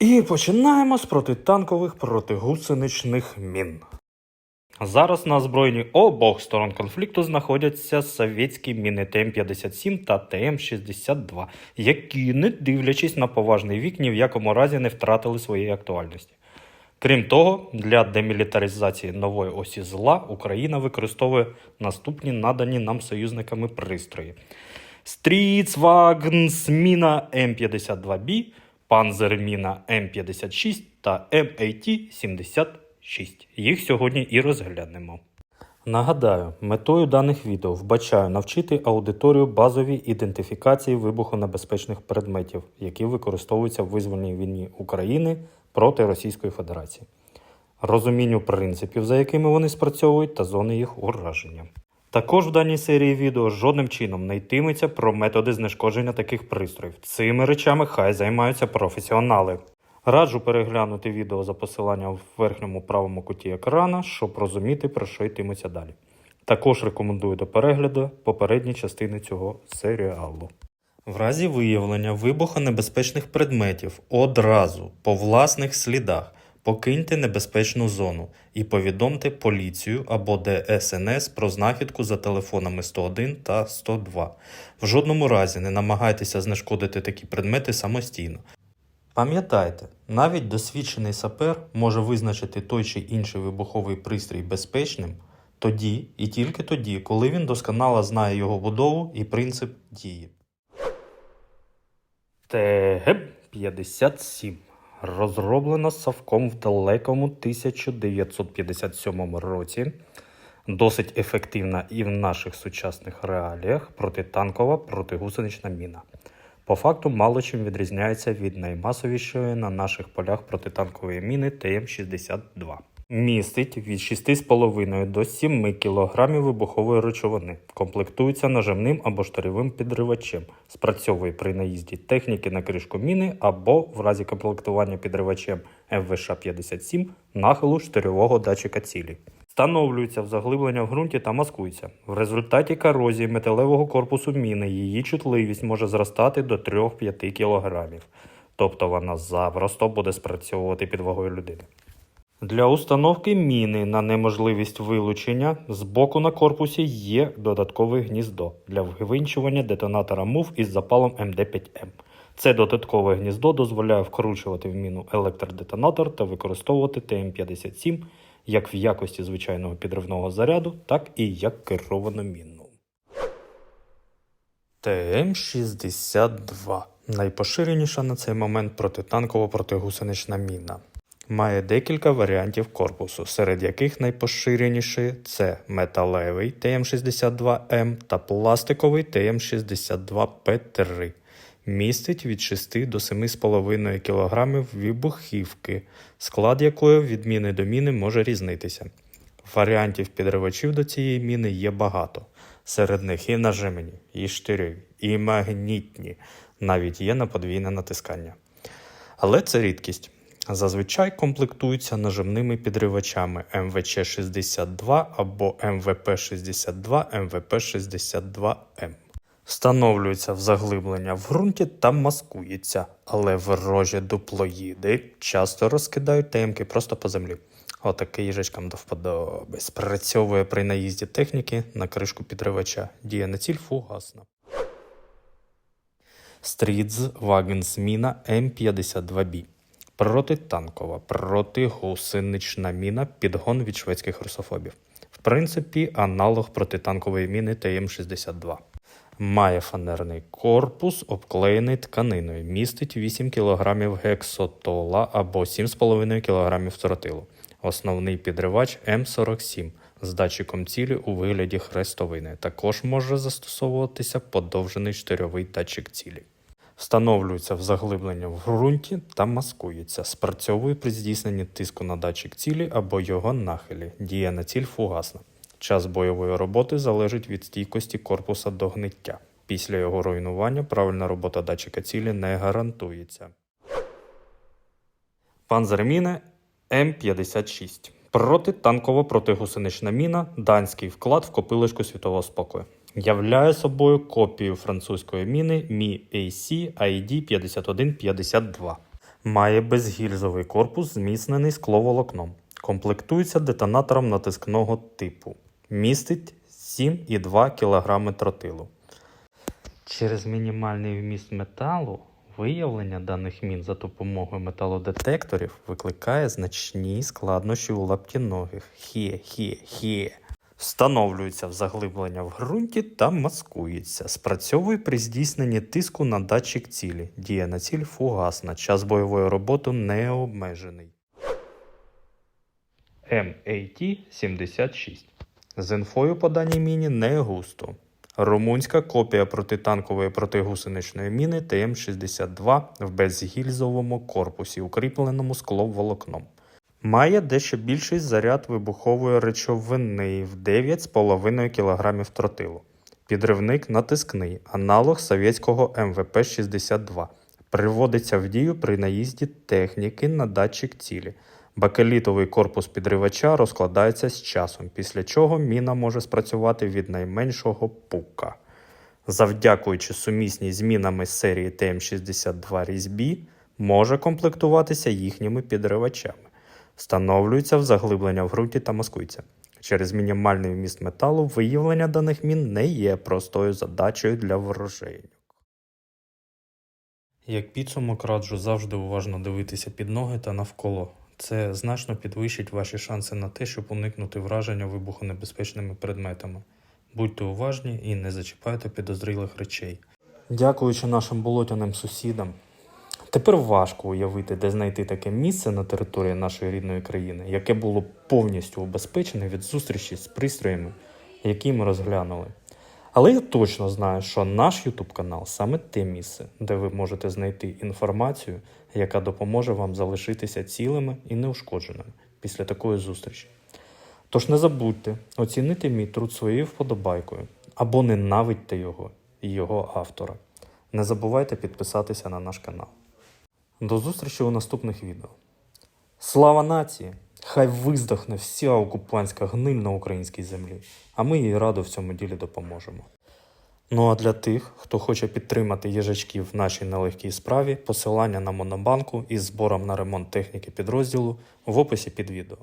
І починаємо з протитанкових протигусеничних мін. Зараз на озброєнні обох сторон конфлікту знаходяться совєтські міни ТМ-57 та ТМ-62, які, не дивлячись на поважний вік, ні в якому разі не втратили своєї актуальності. Крім того, для демілітаризації нової осі зла Україна використовує наступні надані нам союзниками пристрої: Стріцвагнсміна М52Б, Панзерміна М56 та МАТ-76. Їх сьогодні і розглянемо. Нагадаю, метою даних відео вбачаю навчити аудиторію базовій ідентифікації вибухонебезпечних предметів, які використовуються в визвольній війні України проти Російської Федерації, розумінню принципів, за якими вони спрацьовують, та зони їх ураження. Також в даній серії відео жодним чином не йтиметься про методи знешкодження таких пристроїв. Цими речами хай займаються професіонали. Раджу переглянути відео за посиланням в верхньому правому куті екрана, щоб розуміти, про що йтиметься далі. Також рекомендую до перегляду попередні частини цього серіалу. В разі виявлення вибухонебезпечних предметів одразу по власних слідах покиньте небезпечну зону і повідомте поліцію або ДСНС про знахідку за телефонами 101 та 102. В жодному разі не намагайтеся знешкодити такі предмети самостійно. Пам'ятайте, навіть досвідчений сапер може визначити той чи інший вибуховий пристрій безпечним тоді і тільки тоді, коли він досконало знає його будову і принцип дії. ТГ-57 розроблена Савком в далекому 1957 році. Досить ефективна і в наших сучасних реаліях протитанкова протигусенична міна. По факту мало чим відрізняється від наймасовішої на наших полях протитанкової міни ТМ-62. Містить від 6,5 до 7 кг вибухової речовини, комплектується нажимним або штирьовим підривачем, спрацьовує при наїзді техніки на кришку міни або в разі комплектування підривачем ФВШ-57 нахилу штирьового датчика цілі. Встановлюється в заглиблення в ґрунті та маскується. В результаті корозії металевого корпусу міни її чутливість може зростати до 3-5 кг, тобто вона запросто буде спрацьовувати під вагою людини. Для установки міни на неможливість вилучення з боку на корпусі є додаткове гніздо для вивинчування детонатора МУВ із запалом МД5М. Це додаткове гніздо дозволяє вкручувати в міну електродетонатор та використовувати ТМ-57 як в якості звичайного підривного заряду, так і як керовану міну. ТМ-62 найпоширеніша на цей момент протитанкова протигусенична міна. Має декілька варіантів корпусу, серед яких найпоширеніші це металевий ТМ62М та пластиковий ТМ62П3. Містить від 6 до 7,5 кг вибухівки, склад якої від міни до міни може різнитися. Варіантів підривачів до цієї міни є багато. Серед них і нажимені, і штирьові, і магнітні, навіть є на подвійне натискання. Але це рідкість. Зазвичай комплектуються нажимними підривачами МВЧ-62 або МВП-62, МВП-62М. Встановлюється в заглиблення в ґрунті та маскується, але ворожі дуплоїди часто розкидають темки просто по землі. Отакий їжачкам до вподоби. Спрацьовує при наїзді техніки на кришку підривача. Діє на ціль фугасно. Стрідз Вагенсміна М52Б. Протитанкова, протигусенична міна, підгон від шведських русофобів. В принципі, аналог протитанкової міни ТМ-62. Має фанерний корпус, обклеєний тканиною, містить 8 кг гексотола або 7,5 кг тротилу. Основний підривач М47 з датчиком цілі у вигляді хрестовини. Також може застосовуватися подовжений штирьовий датчик цілі. Встановлюється в заглиблення в ґрунті та маскується. Спрацьовує при здійсненні тиску на датчик цілі або його нахилі. Діє на ціль фугасно. Час бойової роботи залежить від стійкості корпуса до гниття. Після його руйнування правильна робота датчика цілі не гарантується. Панзерміне М56. Протитанкова протигусенична міна, данський вклад в копилочку світового спокою. Являє собою копію французької міни Мі AC ID 5152. Має безгільзовий корпус, зміцнений скловолокном. Комплектується детонатором натискного типу. Містить 7,2 кг тротилу. Через мінімальний вміст металу виявлення даних мін за допомогою металодетекторів викликає значні складнощі у лаптіногих. Хє-хє-хє. Встановлюється в заглиблення в ґрунті та маскується. Спрацьовує при здійсненні тиску на датчик цілі. Діє на ціль фугасна. Час бойової роботи не обмежений. MAT-76. З інфою по даній міні не густо. Румунська копія протитанкової протигусеничної міни ТМ-62 в безгільзовому корпусі, укріпленому скловолокном. Має дещо більший заряд вибухової речовини в 9,5 кг тротилу. Підривник натискний, аналог совєтського МВП-62. Приводиться в дію при наїзді техніки на датчик цілі. Бакелітовий корпус підривача розкладається з часом, після чого міна може спрацювати від найменшого пука. Завдякуючи сумісність з мінами серії ТМ62 різьбі, може комплектуватися їхніми підривачами. Встановлюється в заглиблення в ґрунті та маскується. Через мінімальний вміст металу виявлення даних мін не є простою задачею для ворожейню. Як підсумок раджу завжди уважно дивитися під ноги та навколо. Це значно підвищить ваші шанси на те, щоб уникнути враження вибухонебезпечними предметами. Будьте уважні і не зачіпайте підозрілих речей. Дякуючи нашим болотяним сусідам, тепер важко уявити, де знайти таке місце на території нашої рідної країни, яке було повністю убезпечене від зустрічі з пристроями, які ми розглянули. Але я точно знаю, що наш YouTube канал саме те місце, де ви можете знайти інформацію, яка допоможе вам залишитися цілими і неушкодженими після такої зустрічі. Тож не забудьте оцінити мій труд своєю вподобайкою або ненавидьте його і його автора. Не забувайте підписатися на наш канал. До зустрічі у наступних відео. Слава нації! Хай виздохне вся окупантська гниль на українській землі, а ми їй радо в цьому ділі допоможемо. Ну а для тих, хто хоче підтримати їжачків в нашій нелегкій справі, посилання на монобанку із збором на ремонт техніки підрозділу в описі під відео.